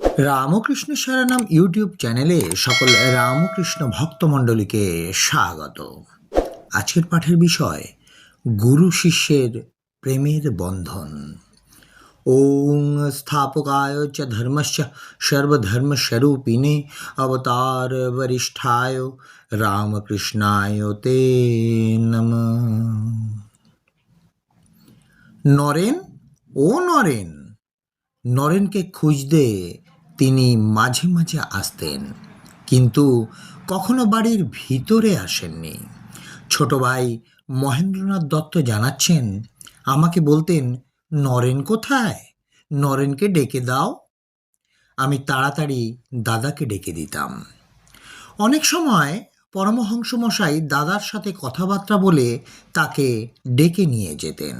Ramakrishna সারানাম YouTube চ্যানেলে সকল রামকৃষ্ণ ভক্তমণ্ডলীকে স্বাগত। আজকের পাঠের বিষয়, গুরু শিষ্যের প্রেমের বন্ধন। ওং স্থাপকায় চ ধর্মস্য সর্বধর্মস্বরূপিণে অবতার বরিষ্ঠায় রামকৃষ্ণায় তে নম। নরেন, ও নরেন, নরেনকে খুঁজতে তিনি মাঝে মাঝে আসতেন, কিন্তু কখনো বাড়ির ভিতরে আসেননি। ছোট ভাই মহেন্দ্রনাথ দত্ত জানাচ্ছেন, আমাকে বলতেন, নরেন কোথায়? নরেনকে ডেকে দাও। আমি তাড়াতাড়ি দাদাকে ডেকে দিতাম। অনেক সময় পরমহংস মশাই দাদার সাথে কথাবার্তা বলে তাকে ডেকে নিয়ে যেতেন।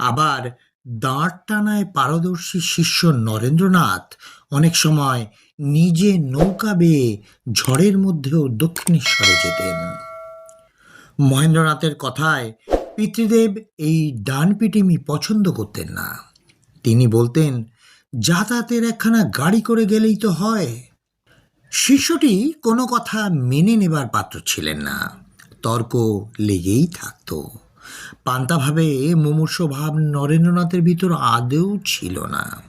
আবার দাঁড় টানায় পারদর্শী শিষ্য নরেন্দ্রনাথ অনেক সময় নিজে নৌকা বেয়ে ঝড়ের মধ্যেও দক্ষিণেশ্বরে যেতেন। মহেন্দ্রনাথের কথায় পিতৃদেব এই ডান পিটিমি পছন্দ করতেন না। তিনি বলতেন, যাতায়াতের একখানা গাড়ি করে গেলেই তো হয়। শিষ্যটি কোনো কথা মেনে নেবার পাত্র ছিলেন না। তর্ক লেগেই থাকতো। পান্তাভাবে মুমূর্ষ ভাব নরেন্দ্রনাথের ভিতর আদৌ ছিল না।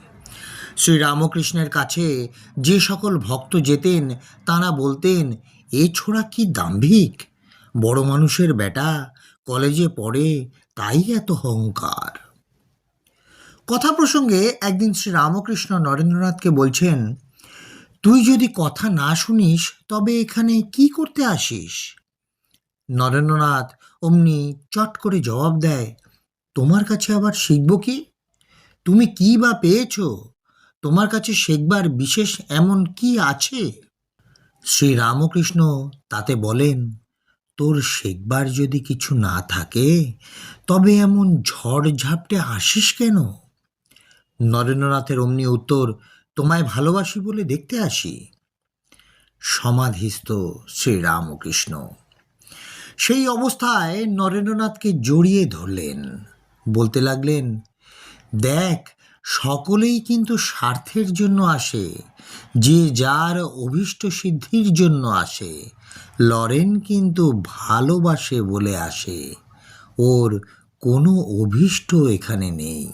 শ্রী রামকৃষ্ণের কাছে যে সকল ভক্ত যেতেন, তারা বলতেন, এ ছোড়া কি দাম্ভিক? বড় মানুষের বেটা কলেজে পড়ে তাই এত অহংকার? কথা প্রসঙ্গে একদিন শ্রী রামকৃষ্ণ নরেন্দ্রনাথকে বলছেন, তুই যদি কথা না শুনিস, তবে এখানে কি করতে আসিস? নরেন্দ্রনাথ অমনি চট করে জবাব দেয়, তোমার কাছে আবার শিখব কি? তুমি কি বা পেয়েছ? তোমার কাছে শেখবার বিশেষ এমন কি আছে? শ্রী রামকৃষ্ণ তাতে বলেন, তোর শেখবার যদি কিছু না থাকে, তবে এমন ঝড় ঝাপটে আসিস কেন? নরেন্দ্রনাথের অমনি উত্তর, তোমায় ভালোবাসি বলে দেখতে আসি। সমাধিস্থ শ্রী রামকৃষ্ণ সেই অবস্থায় নরেন্দ্রনাথকে জড়িয়ে ধরলেন। বলতে লাগলেন, দেখ, সকলেই কিন্তু স্বার্থের জন্য আসে, যে যার অভীষ্ট সিদ্ধির জন্য আসে। লরেন কিন্তু ভালোবাসে বলে আসে, ওর কোনো অভীষ্ট এখানে নেই।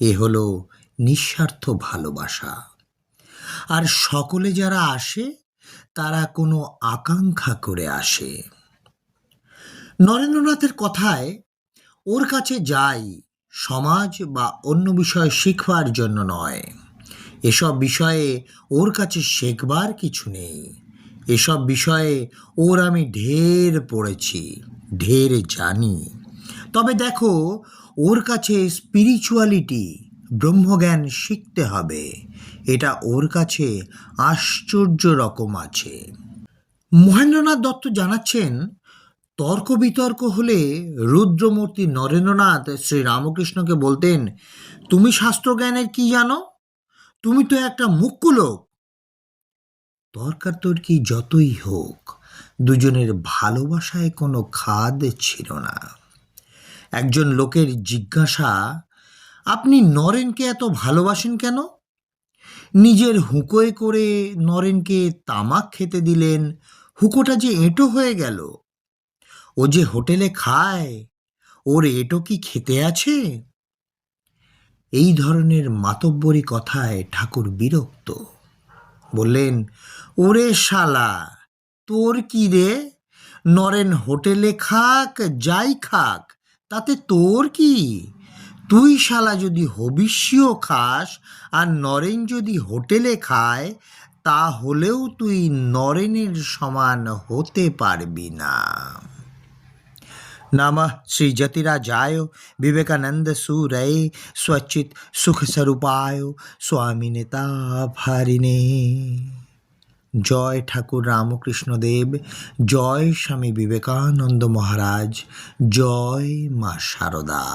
এ হলো নিঃস্বার্থ ভালোবাসা। আর সকলে যারা আসে, তারা কোনো আকাঙ্ক্ষা করে আসে। নরেন্দ্রনাথের কথায়, ওর কাছে যাই, সমাজ বা অন্য বিষয় শিখবার জন্য নয়। এসব বিষয়ে ওর কাছে শেখবার কিছু নেই। এসব বিষয়ে ওর আমি ঢের পড়েছি, ঢের জানি। তবে দেখো, ওর কাছে স্পিরিচুয়ালিটি ব্রহ্মজ্ঞান শিখতে হবে। এটা ওর কাছে আশ্চর্য রকম আছে। মহেন্দ্রনাথ দত্ত জানাচ্ছেন তর্ক বিতর্ক হলে রুদ্রমূর্তি নরেন্দ্রনাথ শ্রী রামকৃষ্ণকে বলতেন, তুমি শাস্ত্রজ্ঞানের কি জানো? তুমি তো একটা মুখ্য লোক। তর্কাতর্কি যতই হোক, দুজনের ভালোবাসায় কোনো খাদ ছিল না। একজন লোকের জিজ্ঞাসা, আপনি নরেনকে এত ভালোবাসেন কেন? নিজের হুঁকোয় করে নরেনকে তামাক খেতে দিলেন। হুঁকোটা যে এঁটো হয়ে গেল। ও যে হোটেলে খায়, ওর এটো কি খেতে আছে? এই ধরনের মাতব্বরী কথায় ঠাকুর বিরক্ত। বললেন, ওরে শালা, তোর কি রে? নরেন হোটেলে খাক, যাই খাক, তাতে তোর কি? তুই শালা যদি হবিষ্যও খাস আর নরেন যদি হোটেলে খায়, তাহলেও তুই নরেনের সমান হতে পারবি না। नमः श्री जतिराजाय विवेकानंद सूरय स्वचित सुख स्वरूपाय स्वामी नेता ভারিণে জয় ঠাকুর রামকৃষ্ণ দেব জয় স্বামী বিবেকানন্দ মহারাজ জয় মা শারদা